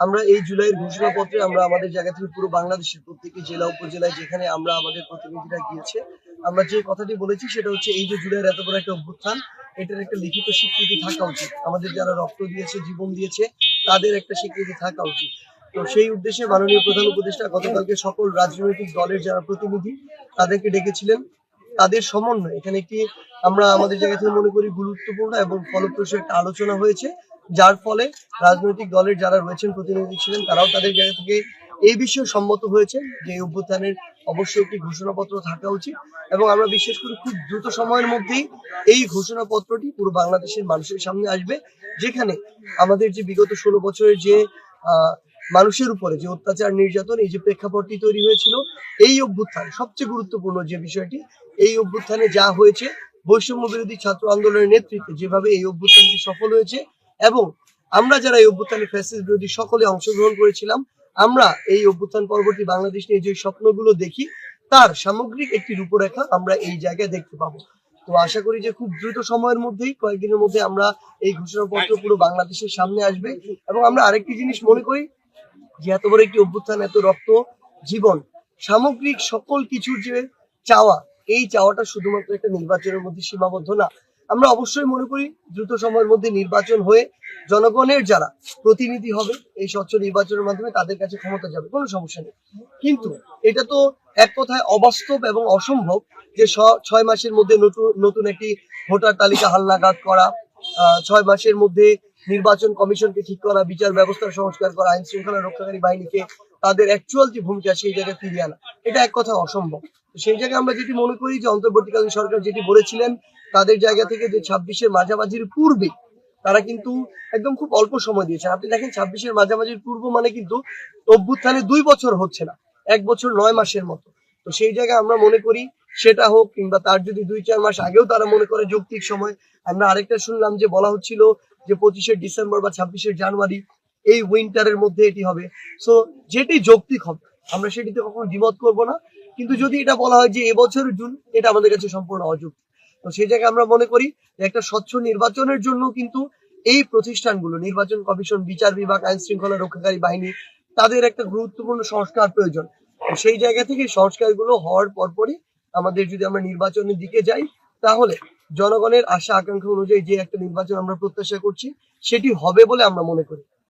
আমরা এই জুলাইয়ের ঘোষণাপত্রে আমরা আমাদের জায়গা থেকে পুরো বাংলাদেশের প্রত্যেকটি জেলা, উপজেলায় যেখানে আমরা আমাদের প্রতিনিধিরা গিয়েছে, আমরা যে কথাটি বলেছি সেটা হচ্ছে এই যে জুলাইয়ের এত বড় একটা অভ্যুত্থান, এটার একটা লিখিত স্বীকৃতি থাকা উচিত। আমাদের যারা রক্ত দিয়েছে, জীবন দিয়েছে, তাদের একটা স্বীকৃতি থাকা উচিত। তো সেই উদ্দেশ্যে মাননীয় প্রধান উপদেষ্টা গতকালকে সকল রাজনৈতিক দলের যারা প্রতিনিধি, তাদেরকে ডেকেছিলেন। তাদের সমন্বয়ে। এখানে একটি আমরা আমাদের জায়গা থেকে মনে করি গুরুত্বপূর্ণ এবং ফলপ্রসূ একটা আলোচনা হয়েছে, যার ফলে রাজনৈতিক দলের যারা রয়েছেন, প্রতিনিধি ছিলেন, তারাও তাদের জায়গা থেকে এই বিষয়ে সম্মত হয়েছে যে অভ্যুত্থানের অবশ্যই একটি ঘোষণাপত্র থাকা উচিত এবং আমরা বিশেষ করে খুব দ্রুত সময়ের মধ্যেই এই ঘোষণাপত্রটি পুরো বাংলাদেশের মানুষের সামনে আসবে, যেখানে আমাদের যে বিগত ষোলো বছরের যে মানুষের উপরে যে অত্যাচার, নির্যাতন, এই যে প্রেক্ষাপটটি তৈরি হয়েছিল, এই অভ্যুত্থান সবচেয়ে গুরুত্বপূর্ণ যে বিষয়টি, এই অভ্যুত্থানে যা হয়েছে, বৈষম্য বিরোধী ছাত্র আন্দোলনের নেতৃত্বে যেভাবে এই অভ্যুত্থানটি সফল হয়েছে এবং আমরা যারা এই অভ্যুত্থানে ফ্যাসিস্ট বিরোধী সকলে অংশগ্রহণ করেছিলাম, আমরা এই অভ্যুত্থান পরবর্তী বাংলাদেশ নিয়ে যে স্বপ্নগুলো দেখি, তার সামগ্রিক একটি রূপরেখা আমরা এই জায়গায় দেখতে পাবো। তো আশা করি যে খুব দ্রুত সময়ের মধ্যেই, কয়েকদিনের মধ্যে আমরা এই ঘোষণাপত্র পুরো বাংলাদেশের সামনে আসবে এবং আমরা আরেকটি জিনিস মনে করি যে এত বড় একটি অভ্যুত্থান, এত রক্ত, জীবন, সামগ্রিক সকল কিছুর যে চাওয়া, এই চাওয়াটা শুধুমাত্র একটা নির্বাচনের মধ্যে সীমাবদ্ধ না। আমরা অবশ্যই মনে করি, দ্রুত সময়ের মধ্যে নির্বাচন হয়ে জনগণের যারা প্রতিনিধি হবে, এই স্বচ্ছ নির্বাচনের মাধ্যমে তাদের কাছে ক্ষমতা যাবে, কোনো সমস্যা নেই। কিন্তু এটা তো এক কথায় অবাস্তব এবং অসম্ভব যে ছয় মাসের মধ্যে নতুন নতুন একটি ভোটার তালিকা হালনাগাদ করা ছয় মাসের মধ্যে নির্বাচন কমিশনকে ঠিক করা, বিচার ব্যবস্থার সংস্কার করা, আইন শৃঙ্খলা রক্ষাকারী বাহিনীকে তাদের অ্যাকচুয়াল যে ভূমিকা, সেই জায়গায় ফিরিয়ে আনা। এটা এক কথা অসম্ভব। সেই জায়গায় আমরা যেটি মনে করি যে, অন্তর্বর্তীকালীন সরকার যেটি বলেছিলেন, তাদের জায়গা থেকে যে ছাব্বিশের মাঝামাঝির পূর্বে তারা কিন্তু একদম খুব অল্প সময় দিয়েছেন। আপনি দেখেন, ছাব্বিশের মাঝামাঝির পূর্ব মানে কিন্তু অভ্যুত্থানে দুই বছর হচ্ছে না। এক বছর নয় মাসের মতো। তো সেই জায়গায় আমরা মনে করি সেটা হোক, কিংবা তার যদি দুই, চার মাস আগেও তারা মনে করে যৌক্তিক সময়, আমরা আরেকটা শুনলাম যে বলা হচ্ছিল যে পঁচিশে ডিসেম্বর বা ছাব্বিশে জানুয়ারি এই উইন্টারের মধ্যে এটি হবে। সো যেটি যৌক্তিক হবে, আমরা সেটিতে কখনো দ্বিমত করব না। কিন্তু যদি এটা বলা হয় যে এবছর জুন, এটা আমাদের কাছে সম্পূর্ণ অযৌক্তিক। তো সেই জায়গায় আমরা মনে করি যে একটা স্বচ্ছ নির্বাচনের জন্য কিন্তু এই প্রতিষ্ঠানগুলো, নির্বাচন কমিশন, বিচার বিভাগ, আইন শৃঙ্খলা রক্ষাকারী বাহিনী, তাদের একটা গুরুত্বপূর্ণ সংস্কার প্রয়োজন। সেই জায়গা থেকে সংস্কারগুলো হওয়ার পরপরই আমাদের যদি আমরা নির্বাচনের দিকে যাই, তাহলে জনগণের আশা, আকাঙ্ক্ষা অনুযায়ী যে একটা নির্বাচন আমরা প্রত্যাশা করছি, সেটি হবে বলে আমরা মনে করি।